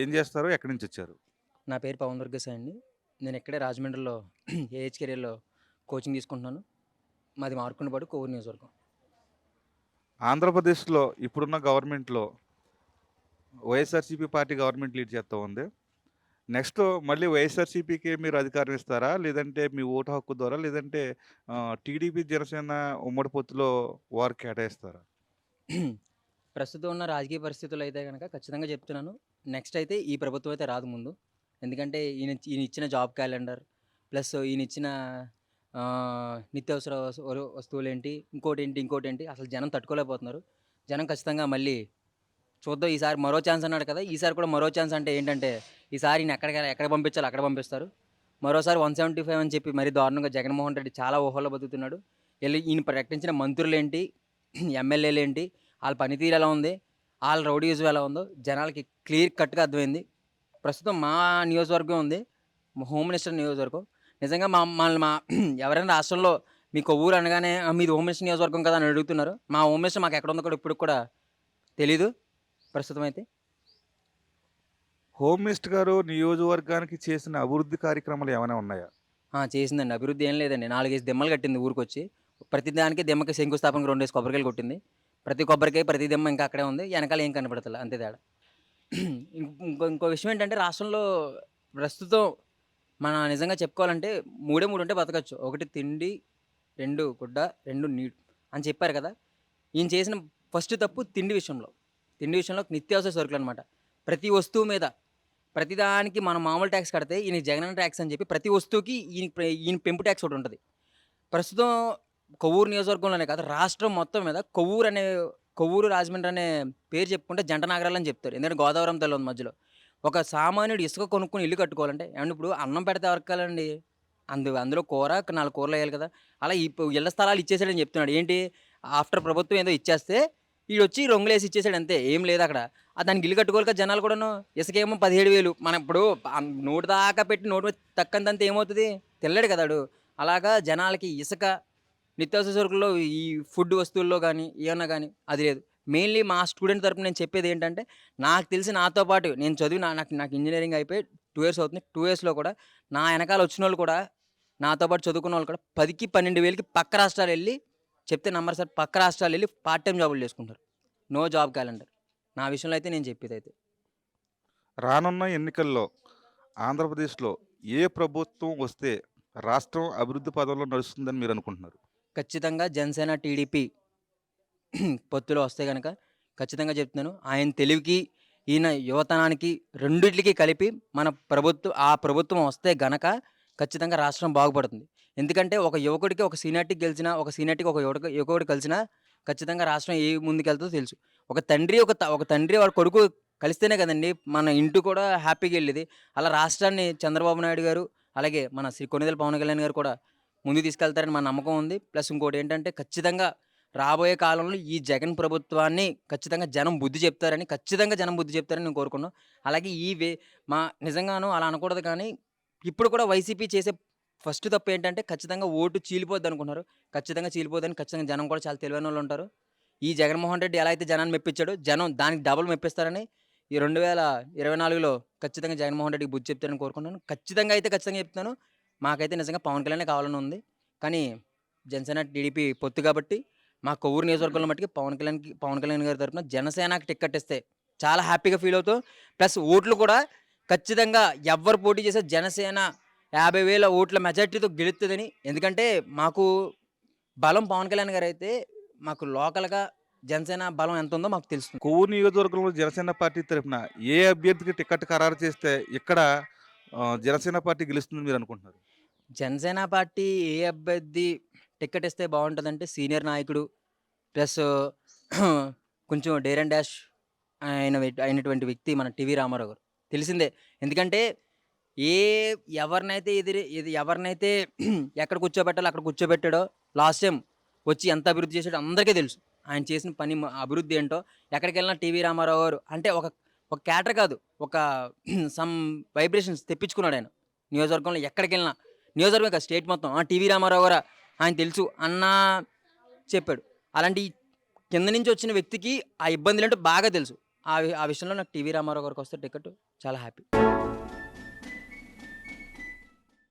ఏం చేస్తారు? ఎక్కడి నుంచి వచ్చారు? నా పేరు పవన్ దుర్గసాయి అండి. నేను ఇక్కడే రాజమండ్రిలో ఏహెచ్ కెరియర్లో కోచింగ్ తీసుకుంటున్నాను. మాది మార్కుండపాడు కోవూరు నియోజకవర్గం. ఆంధ్రప్రదేశ్లో ఇప్పుడున్న గవర్నమెంట్లో వైఎస్ఆర్సీపీ పార్టీ గవర్నమెంట్ లీడ్ చేస్తూ ఉంది. నెక్స్ట్ మళ్ళీ వైఎస్ఆర్సీపీకి మీరు అధికారం ఇస్తారా? లేదంటే మీ ఓటు హక్కు ద్వారా లేదంటే టీడీపీ జనసేన ఉమ్మడి పొత్తులో వారు కేటాయిస్తారా? ప్రస్తుతం ఉన్న రాజకీయ పరిస్థితులు అయితే కనుక ఖచ్చితంగా చెప్తున్నాను. నెక్స్ట్ అయితే ఈ ప్రభుత్వం అయితే రాదు ముందు. ఎందుకంటే ఈయన ఈయన ఇచ్చిన జాబ్ క్యాలెండర్ ప్లస్ ఈయన ఇచ్చిన నిత్యావసర వస్తువులు ఏంటి ఇంకోటి ఏంటి ఇంకోటి ఏంటి అసలు జనం తట్టుకోలేకపోతున్నారు. జనం ఖచ్చితంగా మళ్ళీ చూద్దాం ఈసారి మరో ఛాన్స్ అన్నాడు కదా ఈసారి కూడా మరో ఛాన్స్ అంటే ఏంటంటే ఈసారి ఈయన ఎక్కడికి ఎక్కడ పంపించాలో అక్కడ పంపిస్తారు. మరోసారి వన్ సెవెంటీ ఫైవ్ అని చెప్పి మరీ దారుణంగా జగన్మోహన్ రెడ్డి చాలా ఊహల్లో బతుకుతున్నాడు. వెళ్ళి ఈయన ప్రకటించిన మంత్రులు ఏంటి ఎమ్మెల్యేలు ఏంటి వాళ్ళ పనితీరు ఎలా ఉంది వాళ్ళ రౌడీజం ఎలా ఉందో జనాలకి క్లియర్ కట్గా అర్థమైంది. ప్రస్తుతం మా నియోజకవర్గం ఉంది. హోమ్ మినిస్టర్ నియోజకవర్గం. నిజంగా మా మమ్మల్ని మా ఎవరైనా రాష్ట్రంలో మీకు ఊరు అనగానే "ఆ, మీది హోమ్ మినిస్టర్ నియోజకవర్గం కదా అని అడుగుతున్నారు. మా హోమ్ మినిస్టర్ మాకు ఎక్కడ ఉందో కూడా ఇప్పుడు కూడా తెలీదు. ప్రస్తుతం అయితే. హోమ్ మినిస్టర్ గారు నియోజకవర్గానికి చేసిన అభివృద్ధి కార్యక్రమాలు ఏమైనా ఉన్నాయా? ఆ, చేసిందండి. అభివృద్ధి ఏం లేదండి. నాలుగైదు దెమ్మలు కట్టింది ఊరికి వచ్చి ప్రతి దానికి దెమ్మకి శంకుస్థాపనకి రెండేసి కొబ్బరికాయలు కొట్టింది. ప్రతి కొబ్బరికాయ ప్రతి దిమ్మ ఇంకా అక్కడే ఉంది. వెనకాల ఏం కనపడతలే అంతే తేడా. ఇంకో ఇంకో- విషయం ఏంటంటే రాష్ట్రంలో ప్రస్తుతం మన నిజంగా చెప్పుకోవాలంటే మూడే మూడు ఉంటే బతకచ్చు. ఒకటి తిండి రెండు గుడ్డ రెండు నీడు అని చెప్పారు కదా. ఈయన చేసిన ఫస్ట్ తప్పు తిండి విషయంలో. తిండి విషయంలో నిత్యావసర సరుకులు అనమాట ప్రతి వస్తువు మీద ప్రతిదానికి మనం మామూలు ట్యాక్స్ కడితే ఈయన జగన్ ట్యాక్స్ అని చెప్పి ప్రతి వస్తువుకి ఈయన ఈయన పెంపు ట్యాక్స్ ఒకటి ఉంటుంది. ప్రస్తుతం కొవ్వూరు నియోజకవర్గంలోనే కాదు రాష్ట్రం మొత్తం మీద కొవ్వూరు అనే కొవ్వూరు రాజమండ్రి అనే పేరు చెప్పుకుంటే జంట నగరాలు అని చెప్తారు. ఎందుకంటే గోదావరం తల్లి ఉంది మధ్యలో. ఒక సామాన్యుడు ఇసుక కొనుక్కుని ఇల్లు కట్టుకోవాలంటే ఏమంటే ఇప్పుడు అన్నం పెడితే ఎవరికాలండి అందు అందులో కూర నాలుగు కూరలు వేయాలి కదా. అలా ఇప్పుడు ఇళ్ళ స్థలాలు ఇచ్చేసాడని చెప్తున్నాడు. ఏంటి? ఆఫ్టర్ ప్రభుత్వం ఏదో ఇచ్చేస్తే వీడు వచ్చి రొంగులేసి ఇచ్చేసాడు అంతే. ఏం లేదు అక్కడ. దానికి ఇల్లు కట్టుకోవాలి కదా జనాలు కూడాను. ఇసుకేమో పదిహేడు వేలు. మనం ఇప్పుడు నోటి నోటు దాకా పెట్టి నోటు తక్కంతంత ఏమవుతుంది? తెల్లడు కదాడు అలాగా జనాలకి ఇసుక నిత్యావసర సరుకుల్లో ఈ ఫుడ్ వస్తువుల్లో కానీ ఏమన్నా కానీ అది లేదు. మెయిన్లీ మా స్టూడెంట్ తరపున నేను చెప్పేది ఏంటంటే నాకు తెలిసి నాతో పాటు నేను చదివి నాకు నాకు ఇంజనీరింగ్ అయిపోయి టూ ఇయర్స్ అవుతుంది. టూ ఇయర్స్లో కూడా నా వెనకాల వచ్చిన వాళ్ళు కూడా నాతో పాటు చదువుకున్న వాళ్ళు కూడా పదికి పన్నెండు వేలకి పక్క రాష్ట్రాలు వెళ్ళి చెప్తే నంబర్ సార్ పక్క రాష్ట్రాలు వెళ్ళి పార్ట్ టైం జాబులు చేసుకుంటారు. నో జాబ్ క్యాలెండర్ నా విషయంలో అయితే నేను చెప్పేది అయితే. రానున్న ఎన్నికల్లో ఆంధ్రప్రదేశ్లో ఏ ప్రభుత్వం వస్తే రాష్ట్రం అభివృద్ధి పదంలో నడుస్తుందని మీరు అనుకుంటున్నారు? ఖచ్చితంగా జనసేన టీడీపీ పొత్తులో వస్తే కనుక ఖచ్చితంగా చెప్తున్నాను. ఆయన తెలివికి ఈయన యువతనానికి రెండింటికి కలిపి మన ప్రభుత్వం ఆ ప్రభుత్వం వస్తే గనక ఖచ్చితంగా రాష్ట్రం బాగుపడుతుంది. ఎందుకంటే ఒక యువకుడికి ఒక సీనియార్టీకి గెలిచినా ఒక సీనియార్టీకి ఒక యువక యువకుడు కలిసినా ఖచ్చితంగా రాష్ట్రం ఏ ముందుకెళ్తుందో తెలుసు. ఒక తండ్రి ఒక త- ఒక తండ్రి వాడు కొడుకు కలిస్తేనే కదండి మన ఇంటి కూడా హ్యాపీగా వెళ్ళేది. అలా రాష్ట్రాన్ని చంద్రబాబు నాయుడు గారు అలాగే మన శ్రీ కొనిదెల పవన్ కళ్యాణ్ గారు కూడా ముందు తీసుకెళ్తారని మా నమ్మకం ఉంది. ప్లస్ ఇంకోటి ఏంటంటే ఖచ్చితంగా రాబోయే కాలంలో ఈ జగన్ ప్రభుత్వాన్ని ఖచ్చితంగా జనం బుద్ధి చెప్తారని ఖచ్చితంగా జనం బుద్ధి చెప్తారని నేను కోరుకున్నాను అలాగే ఈ వే మా నిజంగాను అలా అనకూడదు కానీ ఇప్పుడు కూడా వైసీపీ చేసే ఫస్ట్ తప్పు ఏంటంటే ఖచ్చితంగా ఓటు చీలిపోద్ది అనుకున్నారు ఖచ్చితంగా చీలిపోద్దని ఖచ్చితంగా జనం కూడా చాలా తెలివైన వాళ్ళు ఉంటారు. ఈ జగన్మోహన్ రెడ్డి ఎలా అయితే జనాన్ని మెప్పించాడో జనం దానికి డబుల్ మెప్పిస్తారని ఈ రెండు వేల ఇరవై నాలుగులో ఖచ్చితంగా జగన్మోహన్ రెడ్డికి బుద్ధి చెప్తారని కోరుకుంటున్నాను. ఖచ్చితంగా అయితే ఖచ్చితంగా చెప్తాను. మాకైతే నిజంగా పవన్ కళ్యాణ్ కావాలని ఉంది. కానీ జనసేన టీడీపీ పొత్తు కాబట్టి మా కొవ్వూరు నియోజకవర్గంలో మట్టుకి పవన్ కళ్యాణ్కి పవన్ కళ్యాణ్ గారి తరపున జనసేనకి టిక్కెట్ ఇస్తే చాలా హ్యాపీగా ఫీల్ అవుతాం ప్లస్ ఓట్లు కూడా ఖచ్చితంగా ఎవరు పోటీ చేసే జనసేన యాభై వేల ఓట్ల మెజార్టీతో గెలుస్తుందని ఎందుకంటే మాకు బలం పవన్ కళ్యాణ్ గారు అయితే మాకు లోకల్గా జనసేన బలం ఎంత ఉందో మాకు తెలుస్తుంది. కొవ్వూరు నియోజకవర్గంలో జనసేన పార్టీ తరఫున ఏ అభ్యర్థికి టికెట్ ఖరారు చేస్తే ఇక్కడ జనసేన పార్టీ గెలుస్తుంది మీరు అనుకుంటున్నారు? జనసేన పార్టీ ఏ అభ్యర్థి టికెట్ ఇస్తే బాగుంటుందంటే సీనియర్ నాయకుడు ప్లస్ కొంచెం డేర్ అండ్ డాష్ ఆయన అయినటువంటి వ్యక్తి మన టీవీ రామారావు గారు. తెలిసిందే. ఎందుకంటే ఏ ఎవరినైతే ఎదిరి ఇది ఎవరినైతే ఎక్కడ కూర్చోబెట్టాలో అక్కడ కూర్చోబెట్టాడో లాస్ట్ టైం వచ్చి ఎంత అభివృద్ధి చేశాడో అందరికీ తెలుసు. ఆయన చేసిన పని అభివృద్ధి ఏంటో ఎక్కడికి వెళ్ళినా టీవీ రామారావు గారు అంటే ఒక ఒక క్యాటర్ కాదు ఒక సమ్ వైబ్రేషన్స్ తెప్పించుకున్నాడు ఆయన. నియోజకవర్గంలో ఎక్కడికి వెళ్ళినా నియోజకవర్గం కాదు స్టేట్ మొత్తం. "ఆ, టీవీ రామారావు గారు ఆయన తెలుసు అన్న చెప్పాడు. అలాంటి కింద నుంచి వచ్చిన వ్యక్తికి ఆ ఇబ్బందులు అంటే బాగా తెలుసు. ఆ ఆ విషయంలో నాకు టీవీ రామారావు గారికి వస్తే టికెట్ చాలా హ్యాపీ.